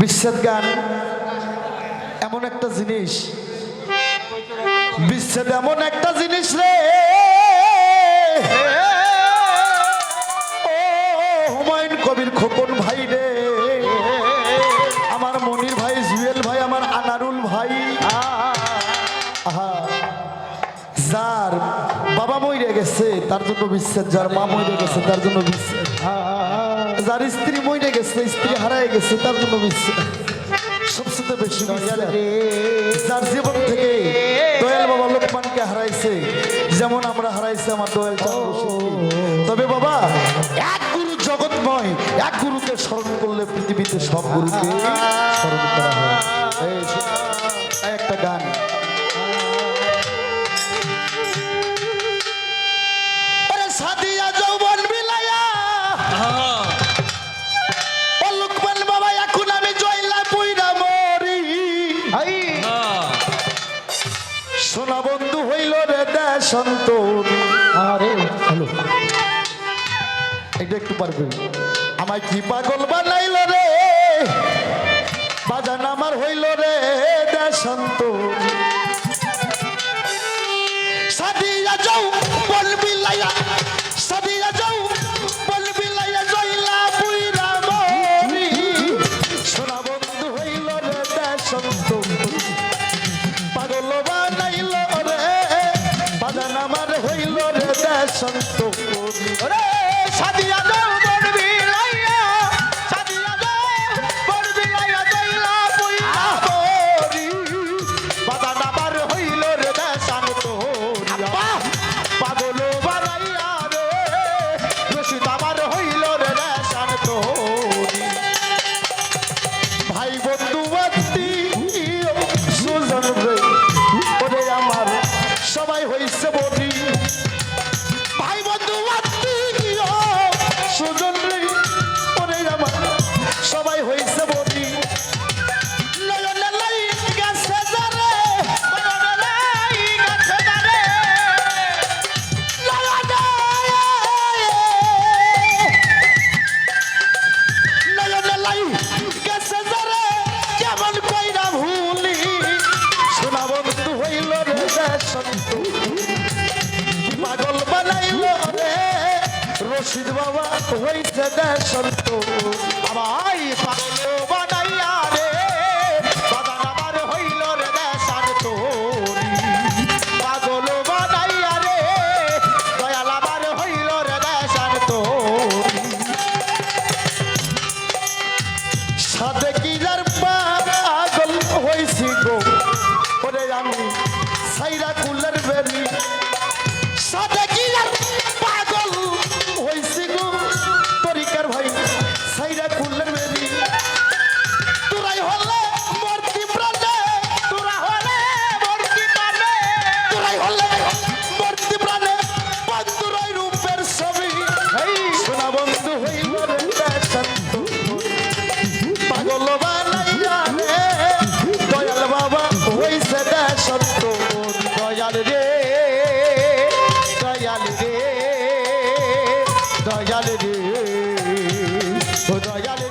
বিচ্ছেদ গান, এমন একটা জিনিস। বিচ্ছেদ এমন একটা জিনিস রে। হুমায়ুন কবির খোকন ভাই রে। আমার মনির ভাই, জুয়েল ভাই, আমার আনারুল ভাই। আহা। যার বাবা মরে গেছে, তার জন্য বিচ্ছেদ, যার মা মরে গেছে, তার জন্য বিচ্ছেদ। হা যার স্ত্রী মইনে গেছে, স্ত্রী হারায় গেছে, তার জন্য সবচেয়ে বেশি যার জীবন থেকে দয়াল বাবা লোকমানকে হারাইছে, যেমন আমরা হারাইছি আমার দয়াল তবে বাবা, এক গুরু জগৎময়, এক গুরুকে স্মরণ করলে পৃথিবীতে সব গুরুকে স্মরণ করা হয়। বসন্ত আরে, হ্যালো। এটা একটু পারবে। আমায় কি পাগল বানাইল রে? বাজান আমার হইল রে দেশান্ত তো করি লাই গেছে যারে কেমন কইরা ভুলি। শোনা বন্ধু হইল রে সন্তু পাগল বানাইল রে, রশিদ বাবা হইছে দে সন্তু আমায় পাগল। দয়াল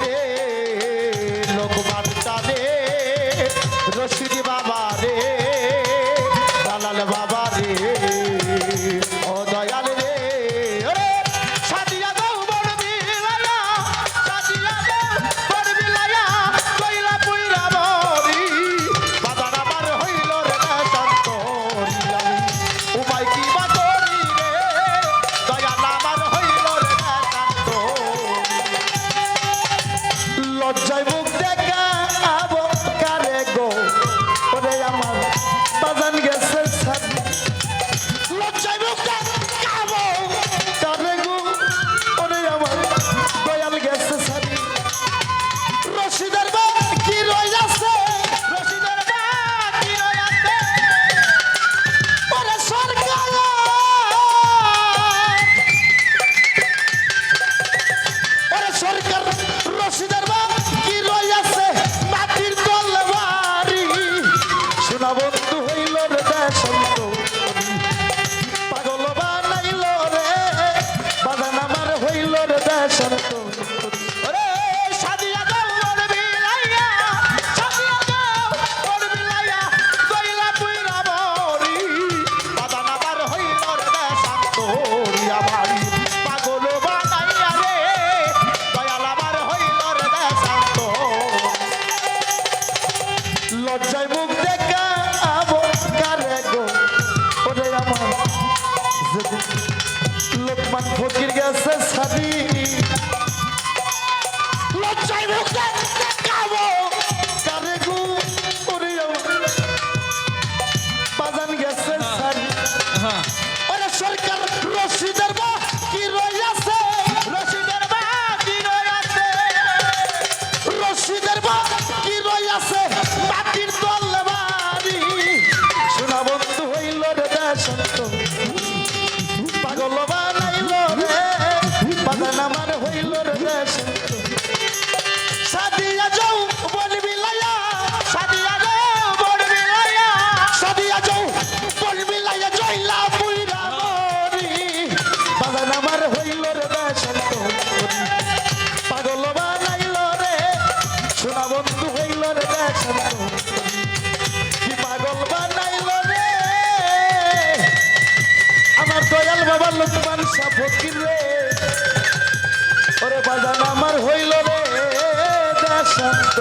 যেদিন ফকির রে। ওরে বাজান আমার হইল রে দেশান্ত